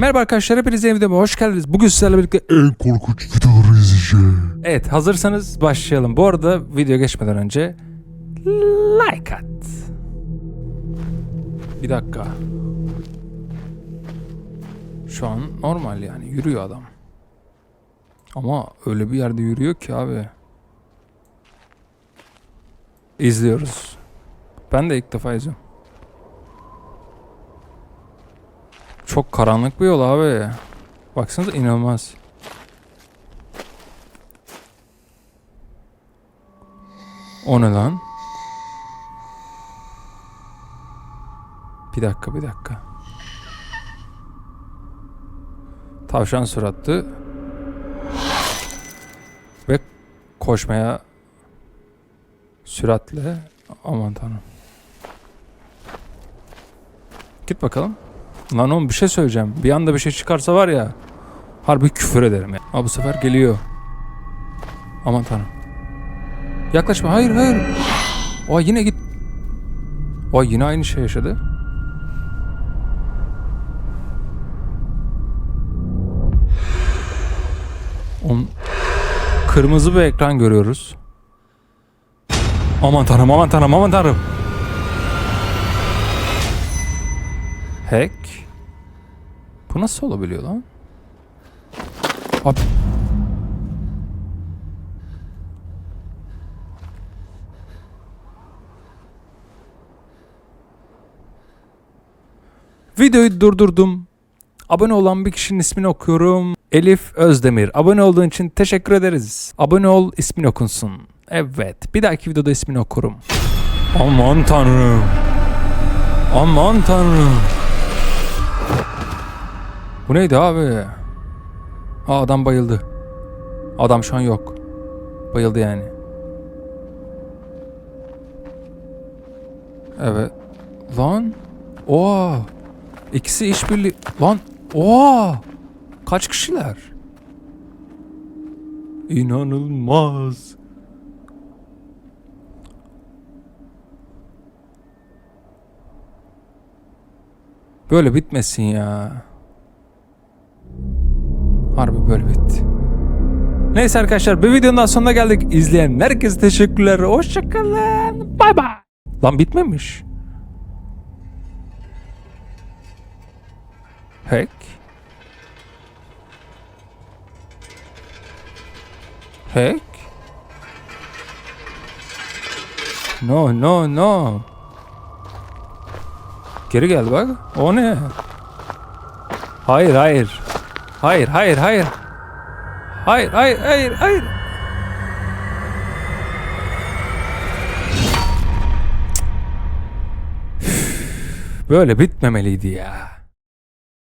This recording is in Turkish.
Merhaba arkadaşlar hepiniz yeni videoma hoş geldiniz. Bugün sizlerle birlikte En korkunç videoları izleyeceğim. Evet hazırsanız başlayalım. Bu arada video geçmeden önce like at. Bir dakika. Şu an normal yani yürüyor adam. Ama öyle bir yerde yürüyor ki abi. İzliyoruz. Ben de ilk defa izliyorum. Çok karanlık bir yol abi. Baksanıza inanılmaz. O ne lan? Bir dakika bir dakika. Tavşan suratlı ve koşmaya süratle aman tanrım. Git bakalım. Lan oğlum bir şey söyleyeceğim. Bir anda bir şey çıkarsa var ya harbi küfür ederim ya. Aa, bu sefer geliyor. Aman tanrım. Yaklaşma. Hayır hayır. Aa yine git. Aa yine aynı şey yaşadı. On... Kırmızı bir ekran görüyoruz. Aman tanrım aman tanrım aman tanrım. Hack. Bu nasıl olabiliyor lan? Abi Videoyu durdurdum. Abone olan bir kişinin ismini okuyorum. Elif Özdemir. Abone olduğun için teşekkür ederiz. Abone ol, ismin okunsun. Evet, bir dahaki videoda ismini okurum. Aman tanrım. Aman tanrım. Bu neydi abi? Aa adam bayıldı. Adam şu an yok. Bayıldı yani. Evet. Lan. Oha. İkisi işbirliği. Lan. Oha. Kaç kişiler? İnanılmaz. Böyle bitmesin ya. Harbi böyle bitti. Neyse arkadaşlar bir videonun daha sonuna geldik. İzleyen herkese teşekkürler. Hoşçakalın. Bay bay. Lan bitmemiş. Hack. Hack. No no no. Geri gel bak. O ne? Hayır hayır. Hayır hayır hayır. Hayır hayır hayır hayır. Böyle bitmemeliydi ya.